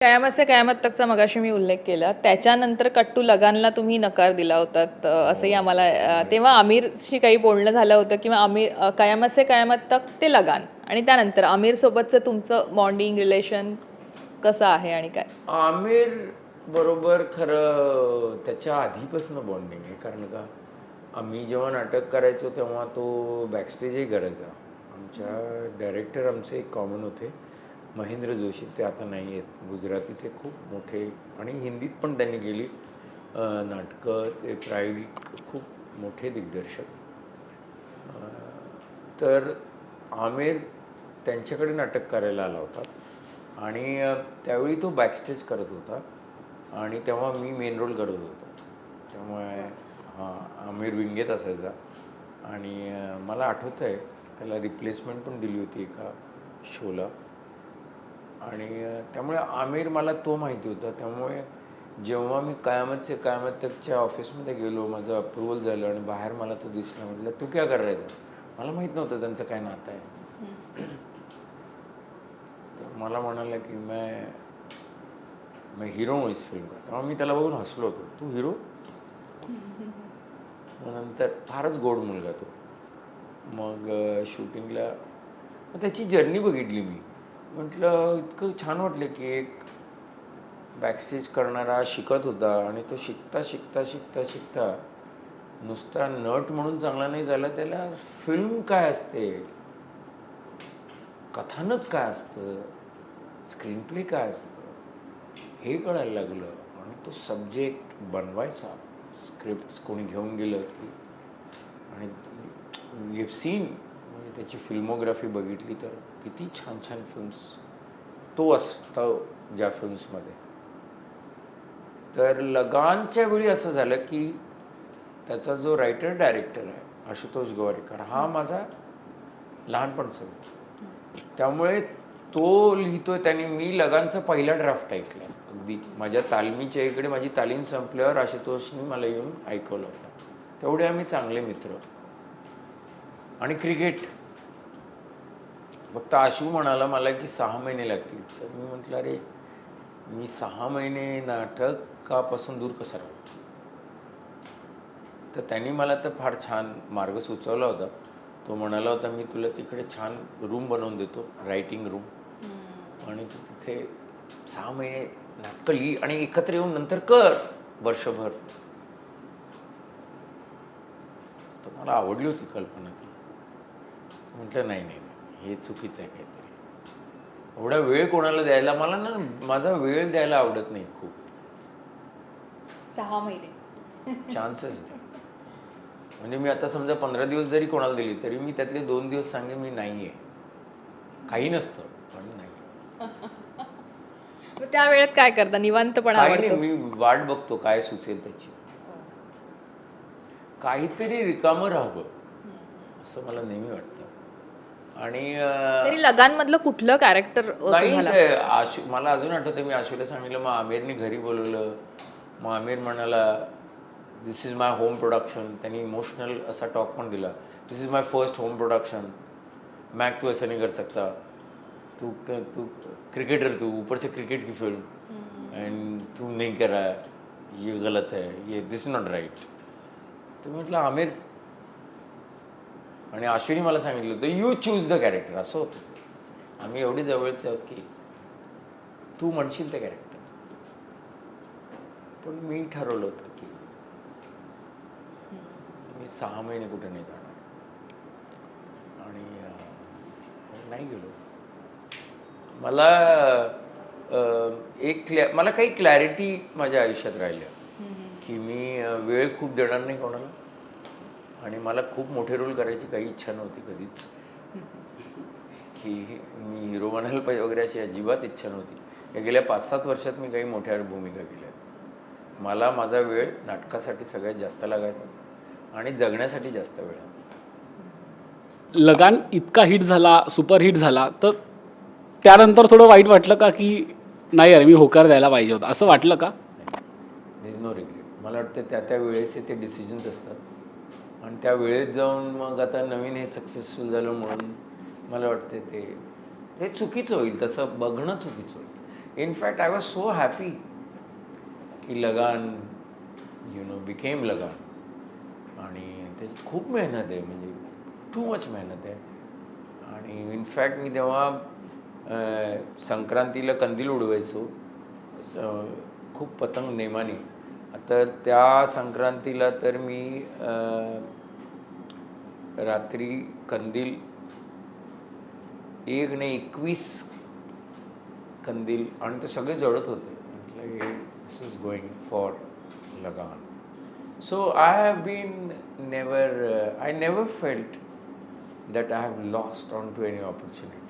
कयामत से कयामत तकचा मगाशी मी उल्लेख केला. त्याच्यानंतर कट्टू लगानला तुम्ही नकार दिला होता. असंही आम्हाला अ, तेव्हा आमिरशी काही बोलणं झालं होतं किंवा आमिर कयामत से कयामत तक ते लगान. आणि त्यानंतर आमिरसोबतचं तुमचं बॉन्डिंग रिलेशन कसं आहे आणि काय? आमिर बरोबर खरं त्याच्या आधीपासून बॉन्डिंग आहे. कारण का आम्ही जेव्हा नाटक करायचो तेव्हा तो बॅकस्टेजही करायचा आमच्या डायरेक्टर आमचे एक कॉमन होते. महेंद्र जोशी ते आता नाही आहेत. गुजरातीचे खूप मोठे आणि हिंदीत पण त्यांनी गेली नाटकं ते प्रायोगिक खूप मोठे दिग्दर्शक. तर आमिर त्यांच्याकडे नाटक करायला आला होता आणि त्यावेळी तो बॅकस्टेज करत होता आणि तेव्हा मी मेन रोल करत होतो. त्यामुळे हां आमिर विंगेत असायचा आणि मला आठवतं आहे त्याला रिप्लेसमेंट पण दिली होती एका शोला आणि त्यामुळे आमिर मला तो माहिती होता. त्यामुळे जेव्हा मी कायमतचे कायमतच्या कायमत तकच्या ऑफिसमध्ये गेलो माझं अप्रुव्हल झालं आणि बाहेर मला तो दिसला म्हटलं तू क्या कर रहा मला माहीत नव्हतं त्यांचं काय नातं आहे. तर मला म्हणाला की मैं मैं हिरो हूँ इस फिल्म का. तेव्हा मी त्याला बघून हसलो होतो. तू हिरो मग नंतर फारच गोड मुलगा तो. मग शूटिंगला मग त्याची जर्नी बघितली मी. म्हटलं इतकं छान वाटलं की एक बॅकस्टेज करणारा शिकत होता आणि तो शिकता शिकता शिकता शिकता नुसता नट म्हणून चांगला नाही झाला त्याला फिल्म काय असते? कथानक काय असतं? स्क्रीन प्ले काय असतं? हे कळायला लागलं आणि तो सब्जेक्ट बनवायचा. स्क्रिप्ट कोणी घेऊन गेलं की. आणि सीन म्हणजे त्याची फिल्मोग्राफी बघितली तर किती छान छान फिल्म्स तो असतो ज्या फिल्म्समध्ये तर लगानच्या वेळी असं झालं की त्याचा जो रायटर डायरेक्टर आहे आशुतोष गोवारीकर हा माझा लहानपणचा मित्र. त्यामुळे तो लिहितोय त्याने मी लगानचा पहिला ड्राफ्ट ऐकला अगदी माझ्या तालमीच्या इकडे माझी तालीम संपल्यावर आशुतोषने मला येऊन ऐकवलं होतं. तेवढे आम्ही चांगले मित्र. आणि क्रिकेट फक्त आशू म्हणाला मला की सहा महिने लागतील. तर मी म्हटलं अरे मी सहा महिने नाटकापासून दूर कसा राहू? तर त्यांनी मला तर फार छान मार्ग सुचवला होता. तो म्हणाला होता मी तुला तिकडे छान रूम बनवून देतो रायटिंग रूम आणि तू तिथे सहा महिने नाटकं लिही आणि एकत्र येऊन नंतर कर वर्षभर. तर मला आवडली होती कल्पना ती. म्हटलं नाही नाही नाही, हे चुकीचं आहे काहीतरी. एवढा वेळ कोणाला द्यायला? मला ना माझा वेळ द्यायला आवडत नाही खूप. सहा महिने. चान्सच नाही. म्हणजे मी आता समजा पंधरा दिवस जरी कोणाला दिली तरी मी त्यातले दोन दिवस सांगे मी नाही आहे काही नसतं पण नाही. त्या वेळेत काय करता? निवांतपणा मी वाट बघतो काय सुचेल त्याची. काहीतरी रिकामं राहावं असं मला नेहमी वाटतं. आणि अं, तरी लगानमधलं कुठलं कॅरेक्टर मला अजून आठवतं मी आशूला सांगितलं मग आमिरने घरी बोलवलं. मग आमिर म्हणाला this is my home production त्यांनी इमोशनल असा टॉक पण दिला. This is my first home production Mac तू ऐसा नहीं कर सकता तू तू क्रिकेटर तू ऊपर से क्रिकेट की फिल्म एंड तू नहीं कर. है ये गलत है ये दिस इज नॉट राईट तर म्हटलं आमिर आणि आशुनी मला सांगितलं होतं यू चूज द कॅरेक्टर असं होतं. आम्ही एवढे जवळचे आहोत की तू म्हणशील ते कॅरेक्टर पण मी ठरवलं होतं की मी सहा महिने कुठे नाही जाणार. आणि नाही गेलो. मला एक क्लॅ मला काही क्लॅरिटी माझ्या आयुष्यात राहिल्या. की मी वेळ खूप देणार नाही कोणाला. आणि मला खूप मोठे रोल करायची काही इच्छा नव्हती कधीच. की मी हिरो बनायला पाहिजे वगैरे अशी अजिबात इच्छा नव्हती. या गेल्या पाच सात वर्षात मी काही मोठ्या भूमिका केल्या. मला माझा वेळ नाटकासाठी सगळ्यात जास्त लागायचा आणि जगण्यासाठी जास्त वेळ लगान इतका हिट झाला सुपर हिट झाला तर त्यानंतर थोडं वाईट वाटलं का की नाही अरे मी होकार द्यायला पाहिजे होता. असं वाटलं का? इज नो रिग्रेट मला वाटतं त्या त्या वेळेचे ते डिसिजन्स असतात. आणि त्या वेळेत जाऊन मग आता नवीन हे सक्सेसफुल झालं म्हणून मला वाटते ते हे चुकीचं होईल तसं बघणं चुकीचं होईल. In fact I was so happy की Lagaan you know became Lagaan. आणि त्याच्यात खूप मेहनत आहे म्हणजे टू मच मेहनत आहे. आणि इनफॅक्ट मी तेव्हा संक्रांतीला कंदील उडवायचो. खूप पतंग नेमाने. तर त्या संक्रांतीला तर मी रात्री कंदील, एक नाही एकवीस कंदील, आणि ते सगळे जळत होते. म्हटलं this is going for Lagaan. So I have been never I never felt that I have lost on to any opportunity